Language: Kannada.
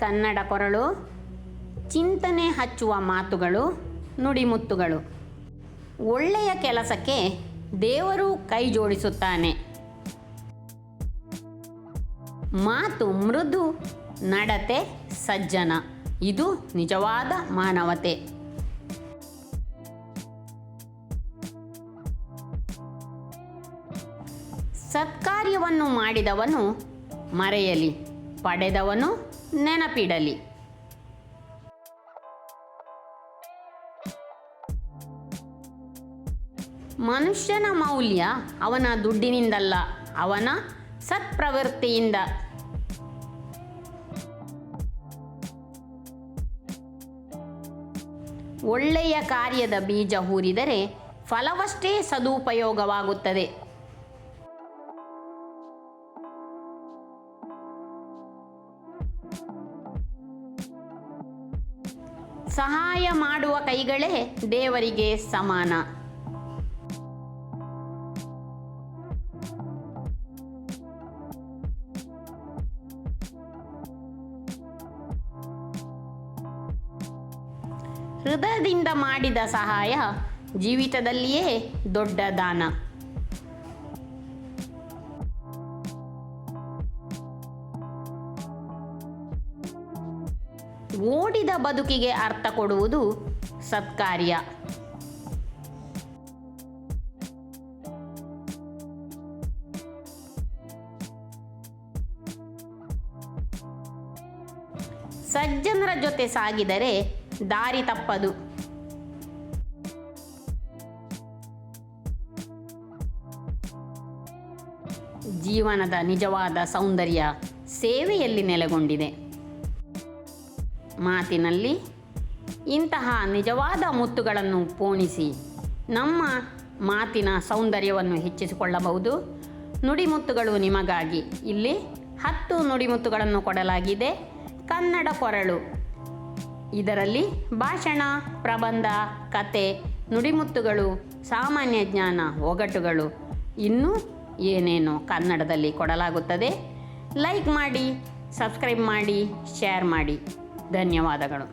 ಕನ್ನಡ ಕೊರಳು, ಚಿಂತನೆ ಹಚ್ಚುವ ಮಾತುಗಳು, ನುಡಿಮುತ್ತುಗಳು. ಒಳ್ಳೆಯ ಕೆಲಸಕ್ಕೆ ದೇವರು ಕೈ ಜೋಡಿಸುತ್ತಾನೆ. ಮಾತು ಮೃದು, ನಡತೆ ಸಜ್ಜನ. ಇದು ನಿಜವಾದ ಮಾನವತೆ. ಸತ್ಕಾರ್ಯವನ್ನು ಮಾಡಿದವನು ಮರೆಯಲಿ, ಪಡೆದವನು ನೆನಪಿಡಲಿ. ಮನುಷ್ಯನ ಮೌಲ್ಯ ಅವನ ದುಡ್ಡಿನಿಂದಲ್ಲ ಅವನ ಸತ್ಪ್ರವೃತ್ತಿಯಿಂದ. ಒಳ್ಳೆಯ ಕಾರ್ಯದ ಬೀಜ ಹೂರಿದರೆ ಫಲವಷ್ಟೇ ಸದುಪಯೋಗವಾಗುತ್ತದೆ. ಸಹಾಯ ಮಾಡುವ ಕೈಗಳೇ ದೇವರಿಗೆ ಸಮಾನ. ಹೃದಯದಿಂದ ಮಾಡಿದ ಸಹಾಯ ಜೀವಿತದಲ್ಲಿಯೇ ದೊಡ್ಡ ದಾನ. ಓಡಿದ ಬದುಕಿಗೆ ಅರ್ಥ ಕೊಡುವುದು ಸತ್ಕಾರ್ಯ. ಸಜ್ಜನರ ಜೊತೆ ಸಾಗಿದರೆ ದಾರಿ ತಪ್ಪದು. ಜೀವನದ ನಿಜವಾದ ಸೌಂದರ್ಯ ಸೇವೆಯಲ್ಲಿ ನೆಲೆಗೊಂಡಿದೆ. ಮಾತಿನಲ್ಲಿ ಇಂತಹ ನಿಜವಾದ ಮುತ್ತುಗಳನ್ನು ಪೋಣಿಸಿ ನಮ್ಮ ಮಾತಿನ ಸೌಂದರ್ಯವನ್ನು ಹೆಚ್ಚಿಸಿಕೊಳ್ಳಬಹುದು. ನುಡಿಮುತ್ತುಗಳು ನಿಮಗಾಗಿ. ಇಲ್ಲಿ ಹತ್ತು ನುಡಿಮುತ್ತುಗಳನ್ನು ಕೊಡಲಾಗಿದೆ. ಕನ್ನಡ ಕೊರಳು. ಇದರಲ್ಲಿ ಭಾಷಣ, ಪ್ರಬಂಧ, ಕತೆ, ನುಡಿಮುತ್ತುಗಳು, ಸಾಮಾನ್ಯ ಜ್ಞಾನ, ಒಗಟುಗಳು, ಇನ್ನೂ ಏನೇನು ಕನ್ನಡದಲ್ಲಿ ಕೊಡಲಾಗುತ್ತದೆ. ಲೈಕ್ ಮಾಡಿ, ಸಬ್ಸ್ಕ್ರೈಬ್ ಮಾಡಿ, ಶೇರ್ ಮಾಡಿ. ಧನ್ಯವಾದಗಳು